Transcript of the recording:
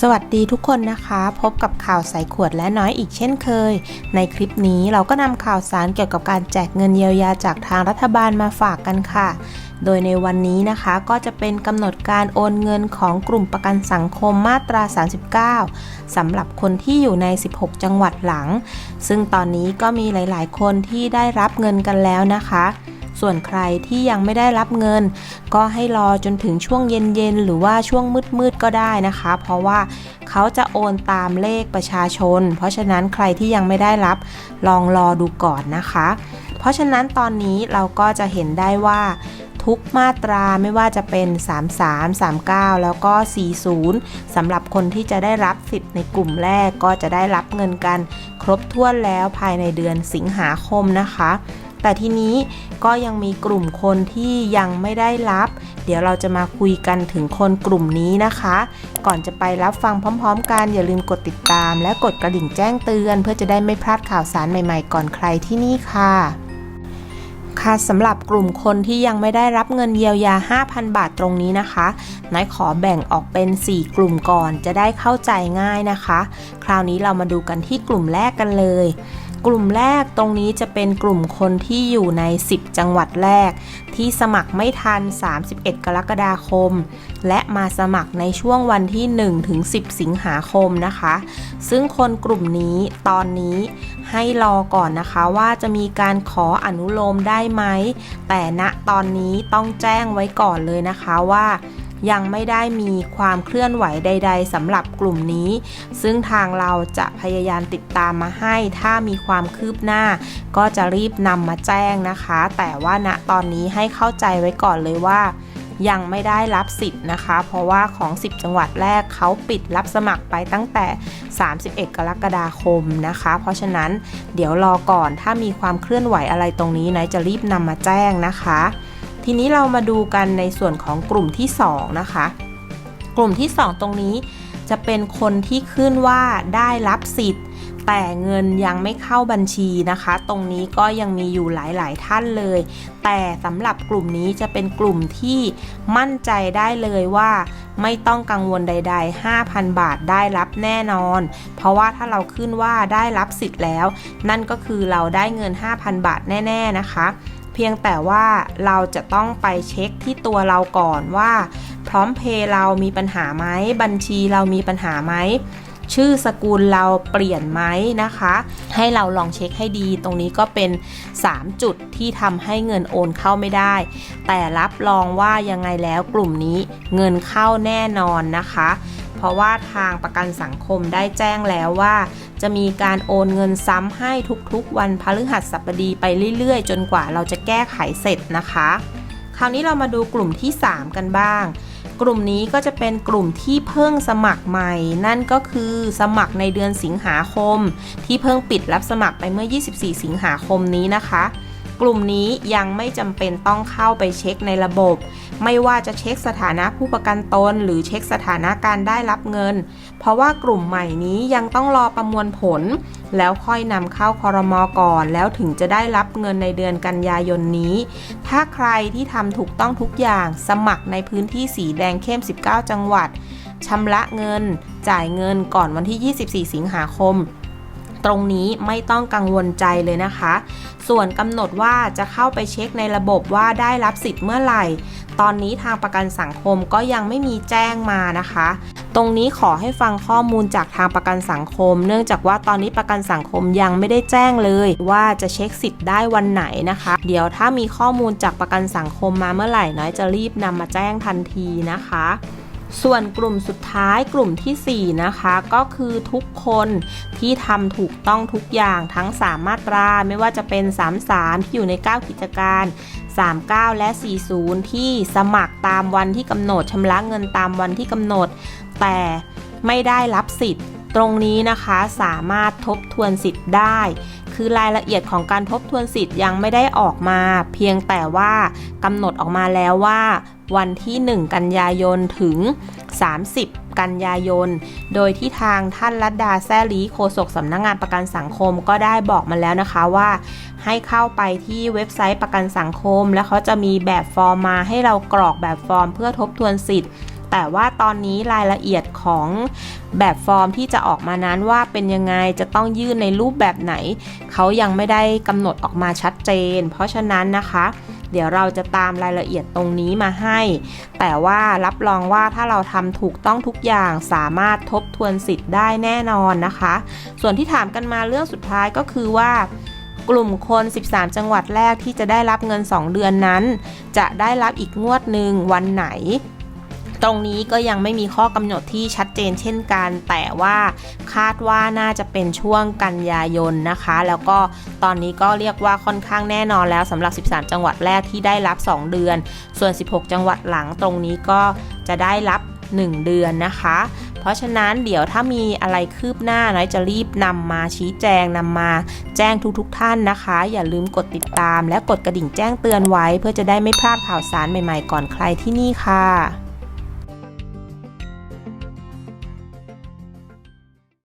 สวัสดีทุกคนนะคะ พบกับข่าวใส่ขวดและน้อยอีกเช่นเคย ในคลิปนี้เราก็นำข่าวสารเกี่ยวกับการแจกเงินเยียวยาจากทางรัฐบาลมาฝากกันค่ะ โดยในวันนี้นะคะก็จะเป็นกำหนดการโอนเงินของกลุ่มประกันสังคมมาตรา 39 สำหรับคนที่อยู่ใน 16 จังหวัดหลัง ซึ่งตอนนี้ก็มีหลาย ๆ คนที่ได้รับเงินกันแล้วนะคะ ส่วนใครที่ยังไม่ได้รับเงิน ก็ให้รอจนถึงช่วงเย็นๆ หรือว่าช่วงมืดๆ ก็ได้นะคะ เพราะว่าเขาจะโอนตามเลขประชาชน เพราะฉะนั้นใครที่ยังไม่ได้รับลองรอดูก่อนนะคะ เพราะฉะนั้นตอนนี้เราก็จะเห็นได้ว่าทุกมาตราไม่ว่าจะเป็น 33 39 แล้วก็ 40สำหรับคนที่จะได้รับสิทธิ์ในกลุ่มแรกก็จะได้รับเงินกัน ครบถ้วนแล้วภายในเดือนสิงหาคมนะคะ แต่ทีนี้ก็ยังมีกลุ่มคนที่ยังไม่ได้รับ เดี๋ยวเราจะมาคุยกันถึงคนกลุ่มนี้นะคะ ก่อนจะไปรับฟังพร้อม ๆ กันอย่าลืมกดติดตาม และกดกระดิ่งแจ้งเตือน เพื่อจะได้ไม่พลาดข่าวสารใหม่ๆ ก่อนใครที่นี่ค่ะค่ะสำหรับกลุ่มคนที่ยังไม่ได้รับเงินเยียวยา 5,000 บาทตรงนี้นะคะนายขอแบ่งออกเป็น 4 กลุ่มก่อนจะได้เข้าใจง่ายนะคะ คราวนี้เรามาดูกันที่กลุ่มแรกกันเลย กลุ่มแรกตรงนี้จะเป็นกลุ่มคนที่อยู่ใน 10 จังหวัดแรก ที่สมัครไม่ทัน 31 กรกฎาคม และมาสมัครในช่วงวันที่ 1 ถึง 10 สิงหาคมนะคะ ซึ่งคนกลุ่มนี้ตอนนี้ให้รอก่อนนะคะว่าจะมีการขออนุโลมได้ไหม แต่ณตอนนี้ต้องแจ้งไว้ก่อนเลยนะคะว่า ยังไม่ได้มีความเคลื่อนไหวใด ๆสำหรับกลุ่มนี้ ซึ่งทางเราจะพยายามติดตามมาให้ ถ้ามีความคืบหน้า ก็จะรีบนำมาแจ้งนะคะ แต่ว่าณตอนนี้ให้เข้าใจไว้ก่อนเลยว่ายังไม่ได้รับสิทธิ์นะคะ เพราะว่าของ 10 จังหวัดแรกเขาปิดรับสมัครไปตั้งแต่ 31 กรกฎาคมนะคะ เพราะฉะนั้นเดี๋ยวรอก่อนถ้ามีความเคลื่อนไหวอะไรตรงนี้นายจะรีบนำมาแจ้งนะคะ ทีนี้เรามาดูกันในส่วนของกลุ่มที่ 2 นะคะ กลุ่มที่ 2 ตรงนี้จะเป็นคนที่ขึ้นว่าได้รับสิทธิ์ แต่เงินยังไม่เข้าบัญชีนะคะ ตรงนี้ก็ยังมีอยู่หลาย ๆ ท่านเลย แต่สำหรับกลุ่มนี้จะเป็นกลุ่มที่มั่นใจได้เลยว่าไม่ต้องกังวลใด ๆ 5,000 บาทได้รับแน่นอน เพราะว่าถ้าเราขึ้นว่าได้รับสิทธิ์แล้ว นั่นก็คือเราได้เงิน 5,000 บาทแน่ ๆ นะคะ เพียงแต่ว่าเราจะต้องไปเช็คที่ตัวเราก่อนว่า พร้อมเพย์เรามีปัญหาไหมบัญชีเรามีปัญหาไหมชื่อสกุลเราเปลี่ยนไหมนะคะ ให้เราลองเช็คให้ดี ตรงนี้ก็เป็น 3 จุดที่ทำให้เงินโอนเข้าไม่ได้ แต่รับรองว่ายังไงแล้วกลุ่มนี้เงินเข้าแน่นอนนะคะ เพราะว่าทางประกันสังคมได้แจ้งแล้วว่า จะมีการโอนเงินซ้ำให้ทุกๆ วันพฤหัสบดีไปเรื่อยๆ จนกว่าเราจะแก้ไขเสร็จนะคะ คราวนี้เรามาดูกลุ่มที่ 3 กันบ้าง กลุ่มนี้ก็จะเป็นกลุ่มที่เพิ่งสมัครใหม่ นั่นก็คือสมัครในเดือนสิงหาคม ที่เพิ่งปิดรับสมัครไปเมื่อ 24 สิงหาคมนี้นะคะ กลุ่มนี้ยังไม่จำเป็นต้องเข้าไปเช็คในระบบ ไม่ว่าจะเช็คสถานะผู้ประกันตน หรือเช็คสถานะการได้รับเงิน เพราะว่ากลุ่มใหม่นี้ยังต้องรอประมวลผล แล้วค่อยนำเข้าคอรมอก่อน แล้วถึงจะได้รับเงินในเดือนกันยายนนี้ ถ้าใครที่ทำถูกต้องทุกอย่างสมัครในพื้นที่สีแดงเข้ม 19 จังหวัดชำระเงิน จ่ายเงินก่อนวันที่ 24 สิงหาคม ตรงนี้ไม่ต้องกังวลใจเลยนะคะ ส่วนกำหนดว่าจะเข้าไปเช็คในระบบว่าได้รับสิทธิ์เมื่อไหร่ ตอนนี้ทางประกันสังคมก็ยังไม่มีแจ้งมานะคะ ตรงนี้ขอให้ฟังข้อมูลจากทางประกันสังคม เนื่องจากว่าตอนนี้ประกันสังคมยังไม่ได้แจ้งเลย ว่าจะเช็คสิทธิ์ได้วันไหนนะคะ เดี๋ยวถ้ามีข้อมูลจากประกันสังคมมาเมื่อไหร่น้อยจะรีบนำมาแจ้งทันทีนะคะ ส่วนกลุ่มสุดท้ายกลุ่มทีสี่ 4 นะคะก็คือทุกคนที่ทำถูกต้องทุกอย่างทั้ง 3 มาตราไม่ว่าจะเป็น 33 ที่อยู่ใน 9 กิจการ 39 และ 40 ที่สมัครตามวันที่กำหนดชำระเงินตามวันที่กำหนด แต่ไม่ได้รับสิทธิ์ ตรงนี้นะคะสามารถทบทวนสิทธิ์ได้ คือรายละเอียดของการทบทวนสิทธิ์ยังไม่ได้ออกมา เพียงแต่ว่ากำหนดออกมาแล้วว่า วันที่ 1 กันยายนถึง 30 กันยายน โดยที่ทางท่านรัตดาแซลีโฆษกสำนักงงานประกันสังคมก็ได้บอกมาแล้วนะคะว่า ให้เข้าไปที่เว็บไซต์ประกันสังคม แล้วเขาจะมีแบบฟอร์มมาให้เรากรอกแบบฟอร์มเพื่อทบทวนสิทธิ์ แต่ว่าตอนนี้รายละเอียดของแบบฟอร์มที่จะออกมานั้นว่าเป็นยังไงจะต้องยื่นในรูปแบบไหน เขายังไม่ได้กำหนดออกมาชัดเจน เพราะฉะนั้นนะคะ เดี๋ยวเราจะตามรายละเอียดตรงนี้มาให้ แต่ว่ารับรองว่าถ้าเราทำถูกต้องทุกอย่างสามารถทบทวนสิทธิ์ได้แน่นอนนะคะ ส่วนที่ถามกันมาเรื่องสุดท้ายก็คือว่ากลุ่มคน 13 จังหวัดแรกที่จะได้รับเงิน 2 เดือนนั้น จะได้รับอีกงวดหนึ่งวันไหน ตรงนี้ก็ยังไม่มีข้อกำหนดที่ชัดเจนเช่นกัน แต่ว่าคาดว่าน่าจะเป็นช่วงกันยายนนะคะ แล้วก็ตอนนี้ก็เรียกว่าค่อนข้างแน่นอนแล้วสำหรับ 13 จังหวัดแรกที่ได้รับ 2 เดือน ส่วน 16 จังหวัดหลังตรงนี้ก็จะได้รับ 1 เดือนนะคะ เพราะฉะนั้นเดี๋ยวถ้ามีอะไรคืบหน้าน้อยจะรีบนำมาชี้แจงนำมาแจ้งทุกๆทท่านนะคะ อย่าลืมกดติดตาม และกดกระดิ่งแจ้งเตือนไว้ เพื่อจะได้ไม่พลาดข่าวสารใหม่ๆ ก่อนใครที่นี่ค่ะ